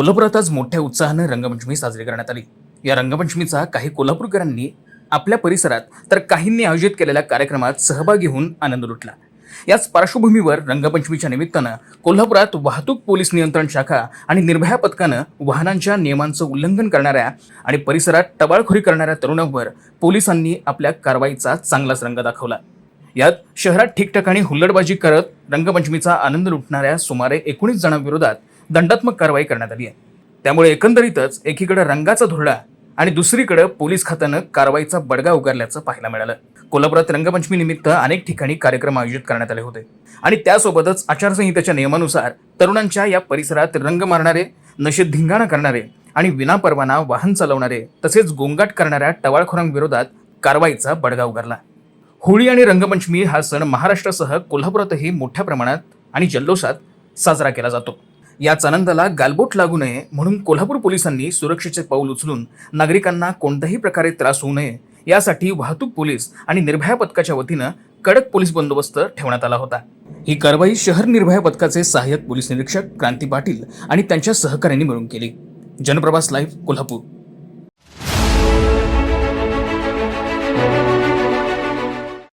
कोल्हापुरात आज मोठ्या उत्साहानं रंगपंचमी साजरी करण्यात आली. या रंगपंचमीचा काही कोल्हापूरकरांनी आपल्या परिसरात तर काहींनी आयोजित केलेल्या कार्यक्रमात सहभागी होऊन आनंद लुटला. याच पार्श्वभूमीवर रंगपंचमीच्या निमित्तानं कोल्हापुरात वाहतूक पोलीस नियंत्रण शाखा आणि निर्भया पथकानं वाहनांच्या नियमांचं उल्लंघन करणाऱ्या आणि परिसरात टबाळखोरी करणाऱ्या तरुणांवर पोलिसांनी आपल्या कारवाईचा चांगलाच रंग दाखवला. यात शहरात ठिकठिकाणी हुल्लडबाजी करत रंगपंचमीचा आनंद लुटणाऱ्या सुमारे एकोणीस जणांविरोधात दंडात्मक कारवाई करण्यात आली आहे. त्यामुळे एकंदरीतच एकीकडे रंगाचा धुरळा आणि दुसरीकडे पोलीस खात्यानं कारवाईचा बडगा उगारल्याचं पाहायला मिळालं. कोल्हापुरात रंगपंचमी निमित्त अनेक ठिकाणी कार्यक्रम आयोजित करण्यात आले होते. आणि त्यासोबतच आचारसंहितेच्या नियमानुसार तरुणांच्या या परिसरात रंग मारणारे नशेत धिंगाणा करणारे आणि विनापरवाना वाहन चालवणारे तसेच गोंगाट करणाऱ्या टवाळखोरांविरोधात कारवाईचा बडगा उगारला. होळी आणि रंगपंचमी हा सण महाराष्ट्रासह कोल्हापुरातही मोठ्या प्रमाणात आणि जल्लोषात साजरा केला जातो. याच आनंदाला गालबोट लागू नये म्हणून कोल्हापूर पोलिसांनी सुरक्षेचे पाऊल उचलून नागरिकांना कोणत्याही प्रकारे त्रास होऊ नये यासाठी वाहतूक पोलीस आणि निर्भया पथकाच्या वतीनं कडक पोलीस बंदोबस्त ठेवण्यात आला होता. ही कारवाई शहर निर्भया पथकाचे सहाय्यक पोलीस निरीक्षक क्रांती पाटील आणि त्यांच्या सहकाऱ्यांनी मिळून केली. जनप्रवास लाईव्ह कोल्हापूर.